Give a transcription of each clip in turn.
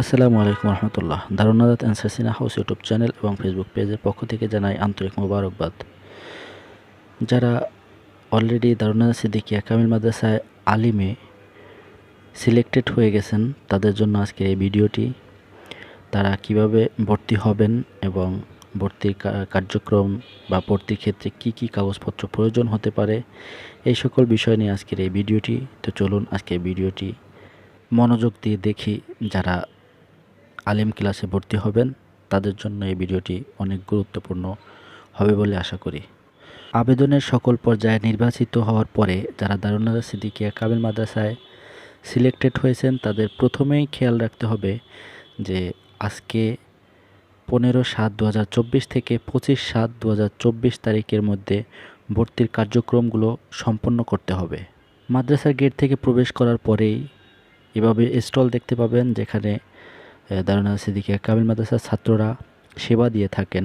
আসসালামু আলাইকুম রহমতুল্লাহ। দারুনাদাত অ্যান্সারসিনা হাউস ইউটিউব চ্যানেল এবং ফেসবুক পেজের পক্ষ থেকে জানাই আন্তরিক মোবারকবাদ। যারা অলরেডি দারুনাদাত সিদ্দিকিয়া কামিল মাদ্রাসায় আলিমে সিলেক্টেড হয়ে গেছেন, তাদের জন্য আজকে এই ভিডিওটি, তারা কীভাবে ভর্তি হবেন এবং ভর্তির কার্যক্রম বা ভর্তির ক্ষেত্রে কি কি কাগজপত্র প্রয়োজন হতে পারে, এই সকল বিষয় নিয়ে আজকের এই ভিডিওটি। তো চলুন আজকে ভিডিওটি মনোযোগ দিয়ে দেখি যারা আলিম ক্লাসে ভর্তি হবেন। তাদের জন্য এই ভিডিওটি অনেক গুরুত্বপূর্ণ হবে বলে আশা করি। আবেদনের সকল পর্যায়ে নির্বাচিত হওয়ার পরে যারা দারুনাদা সিদ্দিকিয়া কাবিল মাদ্রাসায় সিলেক্টেড হয়েছেন, তাদের প্রথমেই খেয়াল রাখতে হবে যে আজকে পনেরো সাত দু থেকে পঁচিশ সাত দু তারিখের মধ্যে ভর্তির কার্যক্রমগুলো সম্পন্ন করতে হবে। মাদ্রাসার গেট থেকে প্রবেশ করার পরেই এভাবে স্টল দেখতে পাবেন যেখানে দারুনা সিদ্দিকিয়া কামিল মাদ্রাসার ছাত্ররা সেবা দিয়ে থাকেন।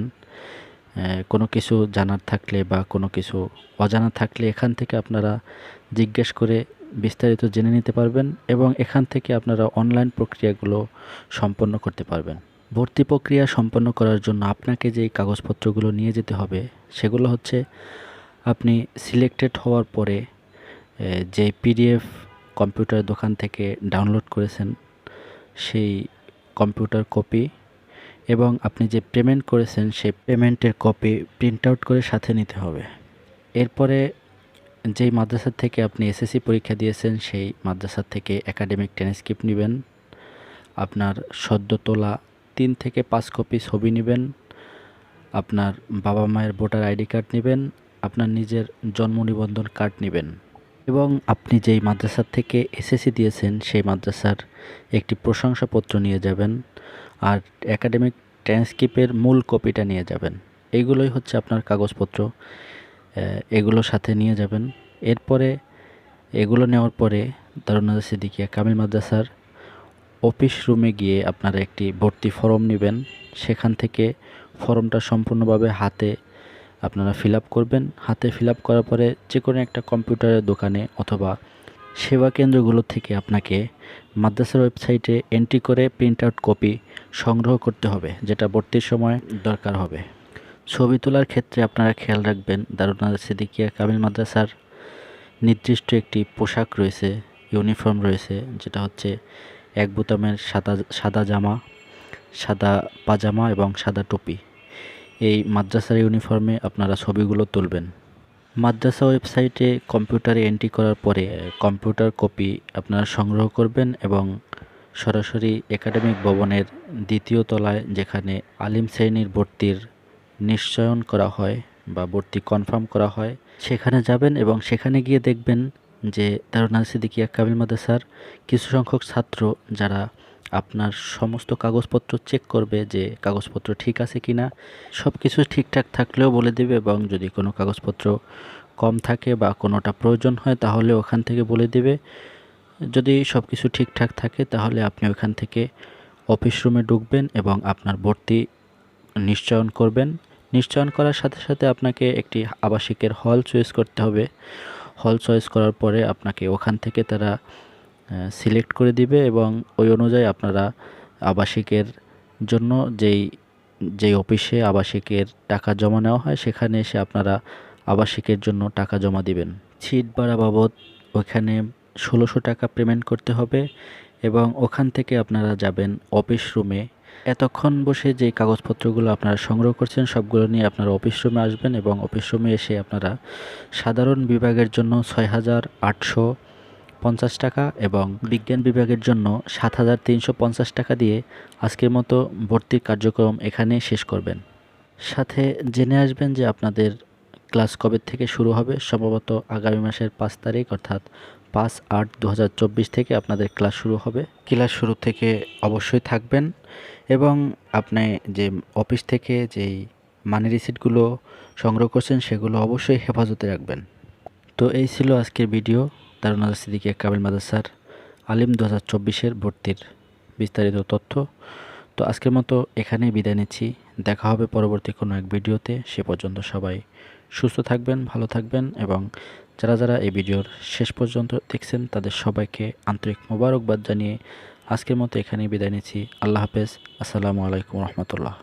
কোনো কিছু জানার থাকলে বা কোনো কিছু অজানা থাকলে এখান থেকে আপনারা জিজ্ঞেস করে বিস্তারিত জেনে নিতে পারবেন এবং এখান থেকে আপনারা অনলাইন প্রক্রিয়াগুলো সম্পন্ন করতে পারবেন। ভর্তি প্রক্রিয়া সম্পন্ন করার জন্য আপনাকে যেই কাগজপত্রগুলো নিয়ে যেতে হবে, সেগুলো হচ্ছে আপনি সিলেক্টেড হওয়ার পরে যে পিডিএফ কম্পিউটার দোকান থেকে ডাউনলোড করেছেন, সেই কম্পিউটার কপি এবং আপনি যে পেমেন্ট করেছেন সেই পেমেন্টের কপি প্রিন্ট আউট করে সাথে নিতে হবে। এরপরে যেই মাদ্রাসা থেকে আপনি এসএসসি পরীক্ষা দিয়েছেন, সেই মাদ্রাসা থেকে একাডেমিক ট্রান্সক্রিপ্ট নেবেন। আপনার সদ্য তোলা তিন থেকে পাঁচ কপি ছবি নেবেন। আপনার বাবা মায়ের ভোটার আইডি কার্ড নেবেন। আপনার নিজের জন্ম নিবন্ধন কার্ড নেবেন। এবং আপনি যেই মাদ্রাসার থেকে এসএসসি দিয়েছেন, সেই মাদ্রাসার একটি প্রশংসাপত্র নিয়ে যাবেন আর একাডেমিক ট্রান্সক্রিপ্টের মূল কপিটা নিয়ে যাবেন। এইগুলোই হচ্ছে আপনার কাগজপত্র। এগুলো সাথে নিয়ে যাবেন। এরপরে এগুলো নেওয়ার পরে দারুনাদা সিদ্দিকিয়া কামিল মাদ্রাসার অফিস রুমে গিয়ে আপনারা একটি ভর্তি ফর্ম নেবেন। সেখান থেকে ফর্মটা সম্পূর্ণভাবে হাতে আপনারা ফিল করবেন। হাতে ফিল করার পরে যে কোনো একটা কম্পিউটারের দোকানে অথবা সেবা কেন্দ্রগুলো থেকে আপনাকে মাদ্রাসার ওয়েবসাইটে এন্ট্রি করে প্রিন্ট আউট কপি সংগ্রহ করতে হবে, যেটা ভর্তির সময় দরকার হবে। ছবি তোলার ক্ষেত্রে আপনারা খেয়াল রাখবেন দারুনাদ সিদ্দিকিয়া কামিল মাদ্রাসার নির্দিষ্ট একটি পোশাক রয়েছে, ইউনিফর্ম রয়েছে, যেটা হচ্ছে এক বোতামের সাদা সাদা জামা, সাদা পাজামা এবং সাদা টুপি। এই মাদ্রাসার ইউনিফর্মে আপনারা ছবিগুলো তুলবেন। মাদ্রাসা ওয়েবসাইটে কম্পিউটারে এন্ট্রি করার পরে কম্পিউটার কপি আপনারা সংগ্রহ করবেন এবং সরাসরি একাডেমিক ভবনের দ্বিতীয় তলায় যেখানে আলিম শ্রেণির ভর্তির নিশ্চয়ন করা হয় বা ভর্তি কনফার্ম করা হয়, সেখানে যাবেন এবং সেখানে গিয়ে দেখবেন যে দারুনাল সিদ্দিকিয়া কামিল মাদ্রাসার কিছু সংখ্যক ছাত্র যারা আপনার সমস্ত কাগজপত্র চেক করবে যে কাগজপত্র ঠিক আছে কি না সব কিছু ঠিকঠাক থাকলেও বলে দেবে এবং যদি কোনো কাগজপত্র কম থাকে বা কোনোটা প্রয়োজন হয় তাহলে ওখান থেকে বলে দেবে। যদি সব কিছু ঠিকঠাক থাকে তাহলে আপনি ওখান থেকে অফিস রুমে ঢুকবেন এবং আপনার ভর্তি নিশ্চয়ন করবেন। নিশ্চয়ন করার সাথে সাথে আপনাকে একটি আবাসিকের হল চয়েস করতে হবে। হল চয়েস করার পরে আপনাকে ওখান থেকে তারা সিলেক্ট করে দিবে এবং ওই অনুযায়ী আপনারা আবাসিকের জন্য যেই যেই অফিসে আবাসিকের টাকা জমা নেওয়া হয় সেখানে এসে আপনারা আবাসিকের জন্য টাকা জমা দিবেন। সিট ভাড়া বাবদ ওখানে ষোলোশো টাকা পেমেন্ট করতে হবে এবং ওখান থেকে আপনারা যাবেন অফিস রুমে এতক্ষণ বসে যে কাগজপত্রগুলো আপনারা সংগ্রহ করছেন, সবগুলো নিয়ে আপনারা অফিস রুমে আসবেন এবং অফিস রুমে এসে আপনারা সাধারণ বিভাগের জন্য ছয় হাজার আটশো পঞ্চাশ টাকা এবং বিজ্ঞান বিভাগের জন্য সাত হাজার তিনশো পঞ্চাশ টাকা দিয়ে আজকের মতো ভর্তি কার্যক্রম এখানে শেষ করবেন। সাথে জেনে আসবেন যে আপনাদের ক্লাস কবে থেকে শুরু হবে, সম্ভবত আগামী মাসের পাঁচ তারিখ, অর্থাৎ পাঁচ আট দু থেকে আপনাদের ক্লাস শুরু হবে। ক্লাস শুরু থেকে অবশ্যই থাকবেন এবং আপনি যে অফিস থেকে যেই মানি রিসিটগুলো সংগ্রহ করছেন, সেগুলো অবশ্যই হেফাজতে রাখবেন। তো এই ছিল আজকের ভিডিও দারুনাদ সিদ্দিকিয়া কাবিল মাদ্রাসার আলিম দু হাজার ভর্তির বিস্তারিত তথ্য। তো আজকের মতো এখানেই বিদায় নিচ্ছি। দেখা হবে পরবর্তী কোনো এক ভিডিওতে। সে পর্যন্ত সবাই সুস্থ থাকবেন, ভালো থাকবেন এবং যারা যারা এই ভিডিওর শেষ পর্যন্ত দেখছেন, তাদের সবাইকে আন্তরিক মোবারকবাদ জানিয়ে আজকের মতো এখানেই বিদায় নিচ্ছি। আল্লাহ হাফেজ। আসসালামু আলাইকুম রহমতুল্লাহ।